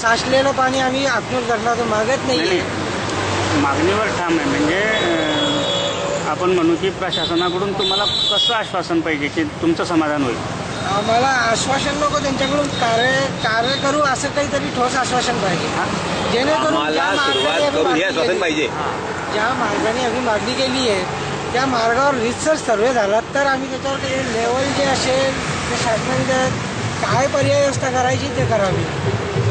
साचलेलं पाणी आम्ही आत्मूर धरणातून मागत नाही. मागणीवर ठाम आहे. म्हणजे आपण म्हणू की प्रशासनाकडून तुम्हाला कसं आश्वासन पाहिजे की तुमचं समाधान होईल? आम्हाला आश्वासन नको त्यांच्याकडून कार्य कार्य करू असं काहीतरी ठोस आश्वासन पाहिजे. जेणेकरून ज्या आम्हाला मार्गाने सुरुवात आम्ही करून हे मागणी आश्वासन केली- पाहिजे. ज्या मार्गाने आम्ही मागणी केली आहे त्या मार्गावर रितसर सर्वे झाला तर आम्ही त्याच्यावर काही लेवल जे असेल ते शासनाने काय पर्याय व्यवस्था करायची ते करावी.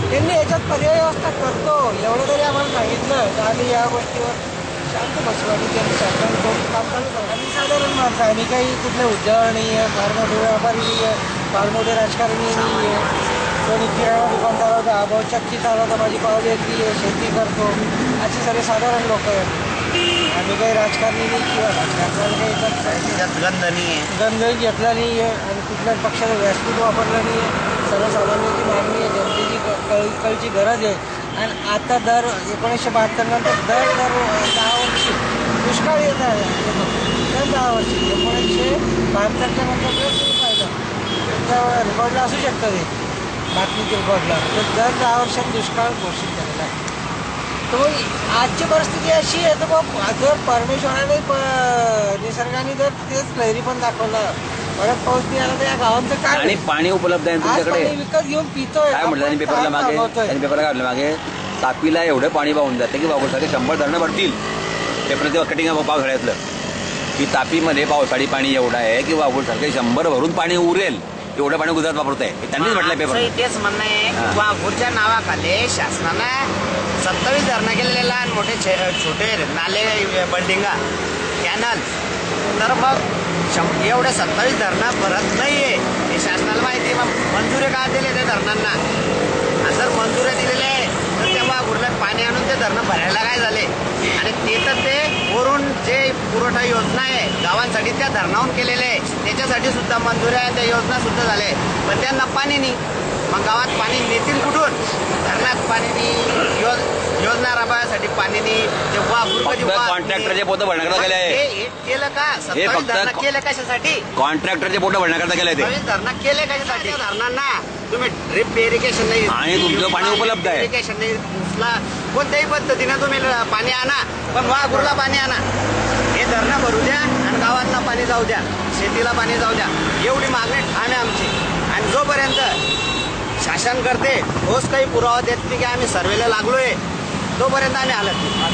त्यांनी याच्यात पर्याय व्यवस्था करतो. एवढं तरी आम्हाला सांगितलं. तर आम्ही या गोष्टीवर शांत बसलो आणि त्यांनी शासनाने दोन काम चालू आम्ही साधारण माणसं आहे. आम्ही काही कुठले उद्योग नाही आहे फार मोठे व्यापारी नाही आहे फार मोठे राजकारणी नाही आहे कोणी किराणा दुकानदार होता. भाऊ चक्की चालवता माझी पाव घेतली आहे शेती करतो. असे सगळे साधारण लोक आहेत. आम्ही काही राजकारणी नाही किंवा राजकारणाला काही गंध नाही. आहे गंधही घेतला नाही आहे आणि कुठल्याच पक्षाचं व्यासपीठ वापरलं नाही आहे आहे जनतेची कळची गरज आहे. आणि आता दर एकोणीसशे बहात्तर नंतर दर दर दहा वर्षी दुष्काळ येत आहे. दर दहा वर्षी. एकोणीसशे बहात्तरच्या नंतर जर तुम्ही पाहिलं रेकॉर्डला असू शकतं ते. बातमीच्या रेकॉर्डला तर दर दहा वर्षात दुष्काळ घोषित झालेला आहे. तर मग आजची परिस्थिती अशी आहे तर मग जर परमेश्वराने प- निसर्गाने जर तेच लहरी पण दाखवलं परत पाऊस नाही आला तर या गावांचं काय आणि? पाणी उपलब्ध आहे आज पाणी तुमच्याकडे विकत घेऊन पितोय. काय म्हटलं त्यांनी आपण पेपरला मागे. त्यांनी पेपरला काढलं मागे. तापीला एवढं पाणी वाहून जाते की वाघोसाठी शंभर धरणं भरतील. पेपर तेव्हा कटिंग पावसाळ्यातलं की तापीमध्ये पावसाळी पाणी एवढं आहे की वाघोसारखे शंभर भरून पाणी उरेल. एवढं पाणी गुजरात वापरत आहे हे त्यांनीच म्हटलं पेपर म्हणणं आहे. हा. की वाघूरच्या नावाखाली शासनानं सत्तावीस धरणं केलेले लहान मोठे छे- छोटे नाले बंडिंगा कॅनल तर मग. शं- एवढे सत्तावीस धरणं भरत आहे हे शासनाला माहिती आहे मग. मंजुरी का दिले त्या धरणांना? आणि जर मंजुऱ्या दिलेले आहे तर तेव्हा वाघूरला पाणी आणून ते धरणं भरायला काय झाले? आणि ते तर ते वरून जे पुरवठा योजना आहे गावांसाठी त्या धरणाहून केलेले आहे. त्याच्यासाठी सुद्धा मंजुऱ्या त्या योजना सुद्धा झाल्या पण त्यांना पाणी नाही. मग गावात पाणी नेतील कुठून? धरणात पाणी नाही. योज योजना राबवायसाठी पाणी नाही ते वाघूर कधी फक्त वाघ कॉन्ट्रॅक्टरचे. पोतं भरण्याकरता केले आहे. हे- केलं का? फक्त धरणं को- केलं कशासाठी? कॉन्ट्रॅक्टरचे पोटं भरण्याकरता केलंय ते. सत्तावीस धरणं केले कशासाठी? धरणांना. तुम्ही ड्रिप इरिगेशन नाही. आणि तुमचं पाणी उपलब्ध आहे. इरिगेशन नाही. कोणत्याही पद्धतीने तुम्ही पाणी आणा. पण वाघुरला पाणी आणा. हे धरणं भरू द्या आणि गावांना पाणी जाऊ द्या. शेतीला पाणी जाऊ द्या. एवढी मागणी ठाम आहे आमची. आणि जोपर्यंत शासन करते ठोस काही पुरावा देत नाही की आम्ही सर्वेला लागलोय. तोपर्यंत आम्ही हालत नाही